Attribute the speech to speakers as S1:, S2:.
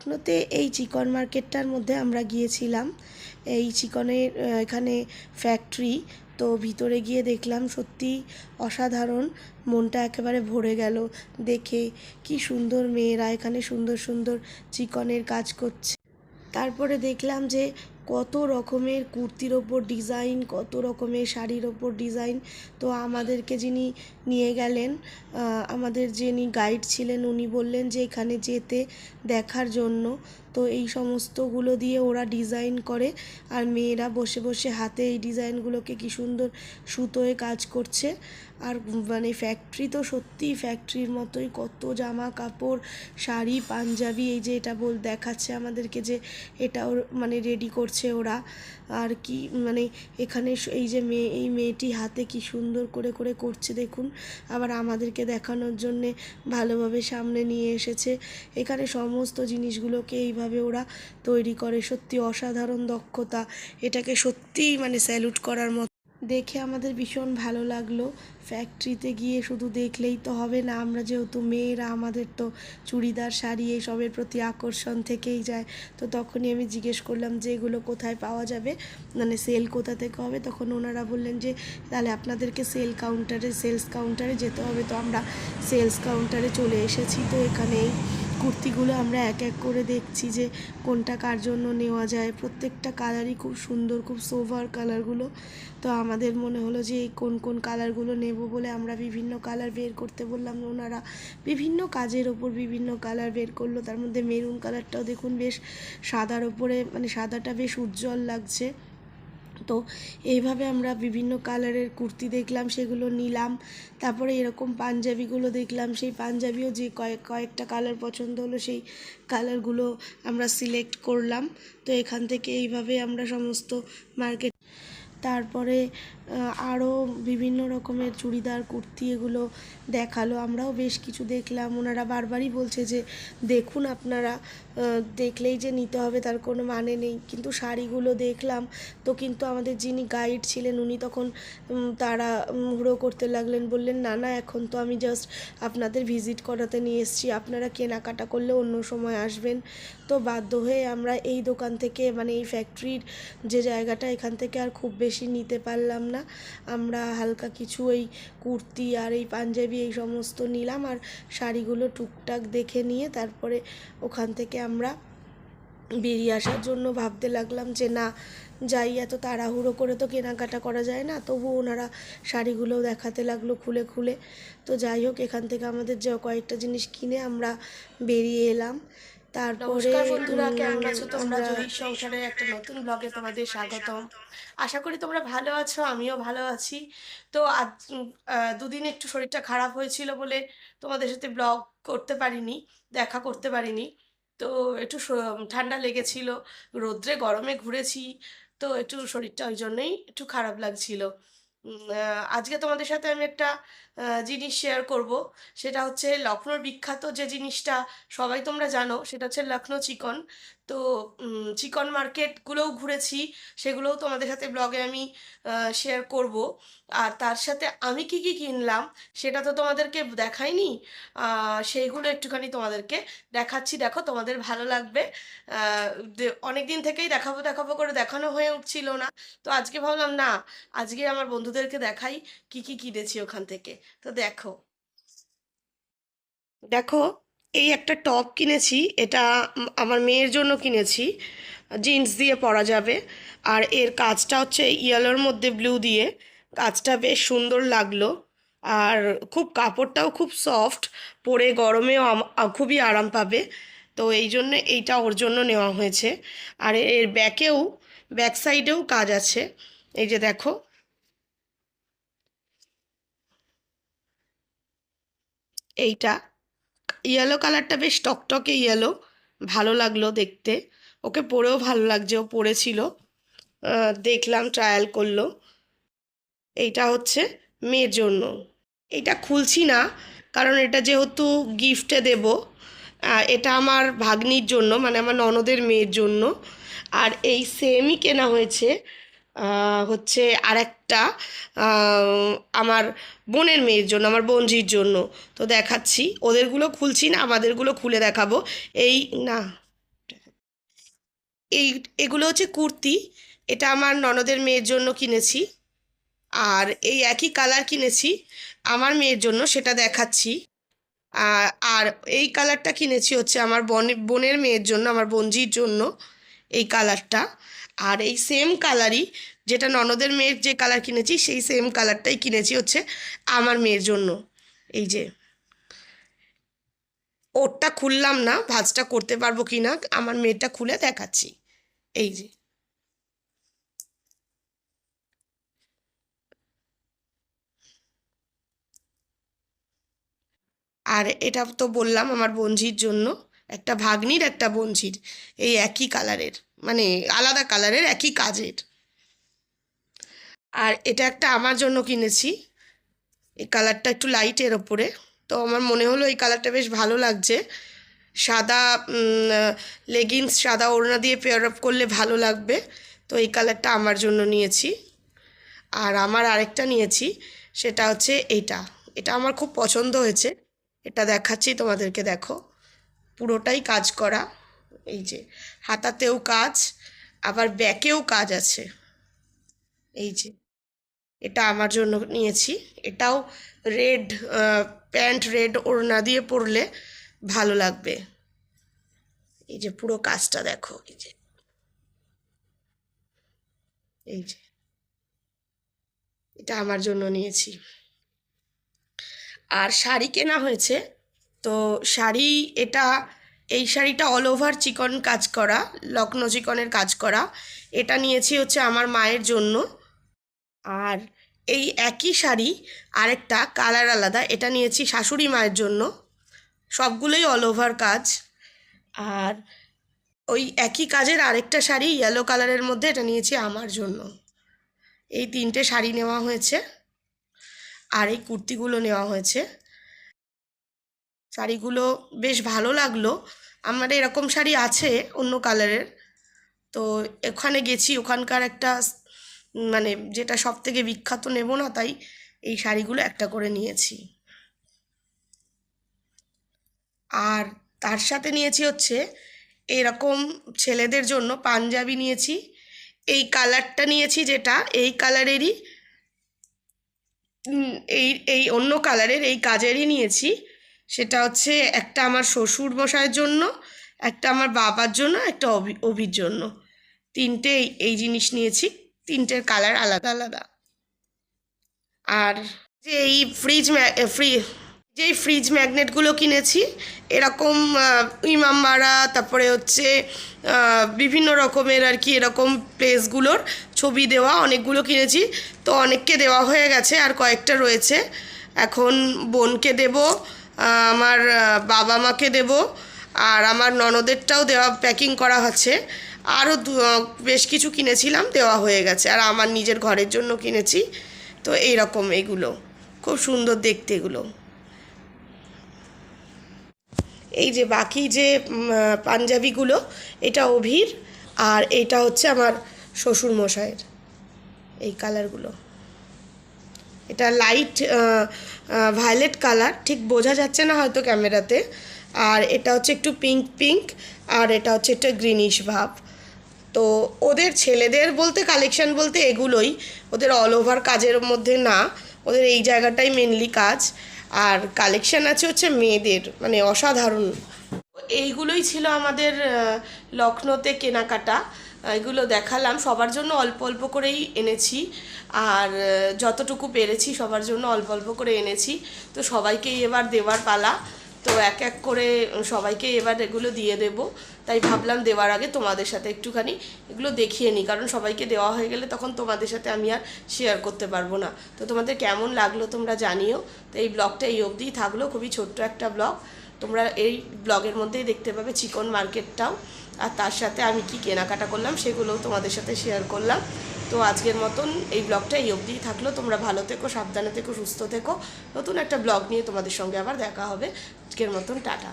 S1: লখনৌতে এই চিকন মার্কেটটার মধ্যে আমরা গিয়েছিলাম। এই চিকনের এখানে ফ্যাক্টরি তো ভিতরে গিয়ে দেখলাম সত্যি অসাধারণ। মনটা একেবারে ভরে গেল। দেখে কি সুন্দর মেয়েরা এখানে সুন্দর সুন্দর চিকনের কাজ করছে। তারপরে দেখলাম যে কত রকমের কুর্তির ওপর ডিজাইন কত রকমের শাড়ির ওপর ডিজাইন তো আমাদেরকে যিনি নিয়ে গেলেন আমাদের যিনি গাইড ছিলেন, উনি বললেন যে এখানে যেতে দেখার জন্য। তো এই সমস্তগুলো দিয়ে ওরা ডিজাইন করে, আর মেয়েরা বসে বসে হাতে এই ডিজাইনগুলোকে কি সুন্দর সুতোয় কাজ করছে। আর মানে ফ্যাক্টরি তো সত্যিই ফ্যাক্টরির মতোই, কত জামা কাপড়, শাড়ি, পাঞ্জাবি, এই যে এটা বল, দেখাচ্ছে আমাদেরকে যে এটা ওর মানে রেডি করছে। ওরা। আর কি মানে এখানে এই যে মেয়ে, এই মেয়েটি হাতে কি সুন্দর করে করে করছে দেখুন। আবার আমাদেরকে দেখানোর জন্যে ভালোভাবে সামনে নিয়ে এসেছে। এখানে সমস্ত জিনিসগুলোকে এইভাবে ওরা তৈরি করে। সত্যি অসাধারণ দক্ষতা। এটাকে সত্যিই মানে স্যালুট করার মতো দেখে আমাদের ভীষণ ভালো লাগল। ফ্যাক্টরিতে গিয়ে শুধু দেখলেই তো হবে না, আমরা যেহেতু মেয়েরা, আমাদের তো চুড়িদার, শাড়ি এইসবের প্রতি আকর্ষণ থেকেই যায়। তো তখনই আমি জিজ্ঞেস করলাম যে এগুলো কোথায় পাওয়া যাবে? মানে সেল কোথা থেকে হবে? তখন ওনারা বললেন যে, তাহলে আপনাদেরকে সেল কাউন্টারে সেলস কাউন্টারে যেতে হবে। তো আমরা সেলস কাউন্টারে চলে এসেছি তো এখানেই। কুর্তিগুলো আমরা এক এক করে দেখছি যে কোনটা কার জন্য নেওয়া যায়। প্রত্যেকটা কালারই খুব সুন্দর, খুব সোভার কালারগুলো তো আমাদের মনে হলো যে এই কোন কোন কালারগুলো নেব বলে আমরা বিভিন্ন কালার বের করতে বললাম। ওনারা বিভিন্ন কাজের ওপর বিভিন্ন কালার বের করল। তার মধ্যে মেরুন কালারটাও দেখুন বেশ সাদার ওপরে মানে সাদাটা বেশ উজ্জ্বল লাগছে। তো এইভাবে আমরা বিভিন্ন কালারের কুর্তি দেখলাম, সেগুলো নিলাম। তারপরে এরকম পাঞ্জাবিগুলো দেখলাম, সেই পাঞ্জাবিও যে কয়েক কয়েকটা কালার পছন্দ হলো, সেই কালারগুলো আমরা সিলেক্ট করলাম। তো এখান থেকে এইভাবে আমরা সমস্ত মার্কেট তারপরে আরও বিভিন্ন রকমের চুড়িদার, কুর্তি এগুলো দেখাল। আমরাও বেশ কিছু দেখলাম। ওনারা বারবারই বলছে যে, দেখুন আপনারা দেখলেই যে নিতে হবে তার কোনো মানে নেই। কিন্তু শাড়িগুলো দেখলাম তো কিন্তু আমাদের যিনি গাইড ছিলেন, উনি তখন তারা হুড়ো করতে লাগলেন। বললেন, না না, এখন তো আমি জাস্ট আপনাদের ভিজিট করাতে নিয়ে এসেছি। আপনারা কেনাকাটা করলে অন্য সময় আসবেন। তো বাধ্য হয়ে আমরা এই দোকান থেকে মানে এই ফ্যাক্টরির যে জায়গাটা, এখান থেকে আর খুব বেশি নিতে পারলাম না। আমরা হালকা কিছু এই কুর্তি আর এই পাঞ্জাবি, এই সমস্ত নিলাম আর শাড়িগুলো টুকটাক দেখে নিয়ে তারপরে ওখান থেকে আমরা বেরিয়ে আসার জন্য ভাবতে লাগলাম যে, না, যাই, এত তাড়াহুড়ো করে তো কেনাকাটা করা যায় না। তবু ওনারা শাড়িগুলোও দেখাতে লাগল খুলে খুলে। তো যাই হোক, এখান থেকে আমাদের যে কয়েকটা জিনিস কিনে আমরা বেরিয়ে এলাম। তারপরে
S2: বন্ধুরা কেমন আছো তোমরা?
S1: আমরা-
S2: সংসারের একটা নতুন ব্লগে তোমাদের স্বাগতম। আশা করি তোমরা ভালো আছো আমিও ভালো আছি। তো আজ দুদিন একটু শরীরটা খারাপ হয়েছিল বলে তোমাদের সাথে ব্লগ করতে পারিনি দেখা করতে পারিনি। তো একটু ঠান্ডা লেগেছিল রোদ্রে গরমে ঘুরেছি তো একটু শরীরটা ওই জন্যই একটু খারাপ লাগছিল। আজকে তোমাদের সাথে আমি একটা জিনিস শেয়ার করব। সেটা হচ্ছে লখনৌর বিখ্যাত যে জিনিসটা সবাই তোমরা জানো, সেটা হচ্ছে লখনৌ চিকন। তো চিকন মার্কেটগুলোও ঘুরেছি, সেগুলোও তোমাদের সাথে ব্লগে আমি শেয়ার করব। আর তার সাথে আমি কি কি কিনলাম সেটা তো তোমাদেরকে দেখাইনি। সেইগুলো একটুখানি তোমাদেরকে দেখাচ্ছি। দেখো, তোমাদের ভালো লাগবে। অনেক দিন থেকেই দেখাবো দেখাবো করে দেখানো হয়ে উঠছিল না। তো আজকে ভাবলাম, না, আজকে আমার বন্ধুদেরকে দেখাই কি কি কিনেছি ওখান থেকে। তো দেখো। দেখো, এই একটা টপ কিনেছি, এটা আমার মেয়ের জন্য কিনেছি। জিন্স দিয়ে পরা যাবে। আর এর কাজটা হচ্ছে ইয়েলোর মধ্যে ব্লু দিয়ে। কাজটা বেশ সুন্দর লাগল। আর খুব কাপড়টাও খুব সফট পরে গরমেও খুবই আরাম পাবে। তো এই জন্য এইটা ওর জন্য নেওয়া হয়েছে। আর এর ব্যাকেও ব্যাক সাইডেও কাজ আছে। এই যে দেখো। এইটা। ইয়েলো কালারটা বেশ টকটকে ইয়েলো ভালো লাগল দেখতে। ওকে পরেও ভালো লাগছে। ও পরেছিল। দেখলাম ট্রায়াল করল। এইটা হচ্ছে মেয়ের জন্য। এটা খুলছি না, কারণ এটা যেহেতু গিফটে দেব এটা আমার ভাগ্নির জন্য মানে আমার ননদের মেয়ের জন্য। আর এই সেমই কেনা হয়েছে হচ্ছে আরেকটা আমার বোনের মেয়ের জন্য, আমার বোনঝির জন্য। তো দেখাচ্ছি, ওদেরগুলো খুলছি না, আমাদেরগুলো খুলে দেখাবো। এই না,
S1: এই, এগুলো হচ্ছে কুর্তি, এটা আমার ননদের মেয়ের জন্য কিনেছি। আর এই একই কালার কিনেছি, আমার মেয়ের জন্য সেটা দেখাচ্ছি। আর এই কালারটা কিনেছি হচ্ছে আমার বনে, বোনের মেয়ের জন্য, আমার বোনজির জন্য এই কালারটা আর এই সেম কালারই যেটা ননদের মেয়ের যে কালার কিনেছি, সেই সেম কালারটাই কিনেছি হচ্ছে আমার মেয়ের জন্য। এই যে, ওরটা খুললাম না, ভাজটা করতে পারব কি না আমার মেয়েটা খুলে দেখাচ্ছি। এই যে। আর এটা তো বললাম আমার বঞ্জির জন্য, একটা ভাগ্নির, একটা বঞ্জির, এই একই কালারের মানে আলাদা কালারের, একই কাজের। আর এটা একটা আমার জন্য কিনেছি, এই কালারটা একটু লাইটের ওপরে, তো আমার মনে হলো এই কালারটা বেশ ভালো লাগছে। সাদা লেগিংস সাদা ওড়না দিয়ে পেয়ার আপ করলে ভালো লাগবে, তো এই কালারটা আমার জন্য নিয়েছি। আর আমার আরেকটা নিয়েছি, সেটা হচ্ছে এইটা, এটা আমার খুব পছন্দ হয়েছে। এটা দেখাচ্ছি, তোমাদেরকে দেখো। পুরোটাই কাজ করা, এই যে হাতাতেও কাজ, আবার ব্যাকেও কাজ আছে। এই যে এটা আমার জন্য নিয়েছি। এটাও রেড প্যান্ট রেড ওড়না দিয়ে পরলে ভালো লাগবে। এই যে পুরো কাজটা দেখো, এই যে। এই যে এটা আমার জন্য নিয়েছি। আর শাড়ি কেনা হয়েছে। তো শাড়ি এটা, এই শাড়িটা অল ওভার চিকন কাজ করা লক্ষ্ণৌ চিকনের কাজ করা। এটা নিয়েছি হচ্ছে আমার মায়ের জন্য। আর এই একই শাড়ি আরেকটা কালার আলাদা, এটা নিয়েছি শাশুড়ি মায়ের জন্য। সবগুলোই অল ওভার কাজ। আর ওই একই কাজের আরেকটা শাড়ি ইয়েলো কালারের মধ্যে এটা নিয়েছি আমার জন্য। এই তিনটে শাড়ি নেওয়া হয়েছে। আর এই কুর্তিগুলো নেওয়া হয়েছে। শাড়িগুলো বেশ ভালো লাগল। আমার এরকম শাড়ি আছে অন্য কালারের তো ওখানে গেছি, ওখানকার একটা মানে যেটা সব থেকে বিখ্যাত নেব না তাই এই শাড়িগুলো একটা করে নিয়েছি। আর তার সাথে নিয়েছি হচ্ছে এরকম ছেলেদের জন্য পাঞ্জাবি নিয়েছি। এই কালারটা নিয়েছি যেটা, এই কালারেরই এই এই অন্য কালারের এই কাজেরই নিয়েছি। সেটা হচ্ছে একটা আমার শ্বশুর মশাইয়ের জন্য, একটা আমার বাবার জন্য, একটা অভি, অভির জন্য। তিনটে এই- এই জিনিস নিয়েছি, তিনটের কালার আলাদা আলাদা। আর যে এই ফ্রিজ ফ্রি যে ফ্রিজ ম্যাগনেটগুলো কিনেছি, এরকম ইমামবাড়া, তারপরে হচ্ছে বিভিন্ন রকমের আর কি এরকম প্লেসগুলোর ছবি দেওয়া, অনেকগুলো কিনেছি। তো অনেককে দেওয়া হয়ে গেছে, আর কয়েকটা রয়েছে। এখন বোনকে দেব আমার বাবা মাকে দেব, আর আমার ননদেরটাও দেওয়া প্যাকিং করা হচ্ছে। আরও বেশ কিছু কিনেছিলাম, দেওয়া হয়ে গেছে। আর আমার নিজের ঘরের জন্য কিনেছি। তো এই রকম এগুলো, খুব সুন্দর দেখতে এগুলো। এই যে বাকি যে পাঞ্জাবিগুলো, এটা অভির, আর এটা হচ্ছে আমার শ্বশুর মশাইয়ের এই কালারগুলো। এটা লাইট ভায়োলেট কালার ঠিক বোঝা যাচ্ছে না হয়তো ক্যামেরাতে। আর এটা হচ্ছে একটু পিঙ্ক পিঙ্ক আর এটা হচ্ছে একটা গ্রিনিশ ভাব। তো ওদের ছেলেদের বলতে কালেকশন বলতে এগুলোই। ওদের অল ওভার কাজের মধ্যে না, ওদের এই জায়গাটাই মেনলি কাজ। আর কালেকশান আছে হচ্ছে মেয়েদের মানে অসাধারণ। এইগুলোই ছিল আমাদের লক্ষ্ণৌতে কেনাকাটা। এগুলো দেখালাম, সবার জন্য অল্প অল্প করেই এনেছি। আর যতটুকু পেরেছি সবার জন্য অল্প অল্প করে এনেছি। তো সবাইকেই এবার দেওয়ার পালা। তো এক এক করে সবাইকে এবার এগুলো দিয়ে দেব। তাই ভাবলাম দেওয়ার আগে তোমাদের সাথে একটুখানি এগুলো দেখিয়ে নিই, কারণ সবাইকে দেওয়া হয়ে গেলে তখন তোমাদের সাথে আমি আর শেয়ার করতে পারব না। তো তোমাদের কেমন লাগল তোমরা জানিও। তো এই ব্লগটা এই অবধিই থাকল, খুবই ছোট্ট একটা ব্লগ। তোমরা এই ব্লগের মধ্যেই দেখতে পাবে চিকন মার্কেটটাও। আর তার সাথে আমি কি কেনাকাটা করলাম সেগুলোও তোমাদের সাথে শেয়ার করলাম। তো আজকের মতন এই ব্লগটা এই অবধিই থাকল। তোমরা ভালো থেকো, সাবধানে থেকো, সুস্থ থেকো। নতুন একটা ব্লগ নিয়ে তোমাদের সঙ্গে আবার দেখা হবে। আজকের মতন টাটা।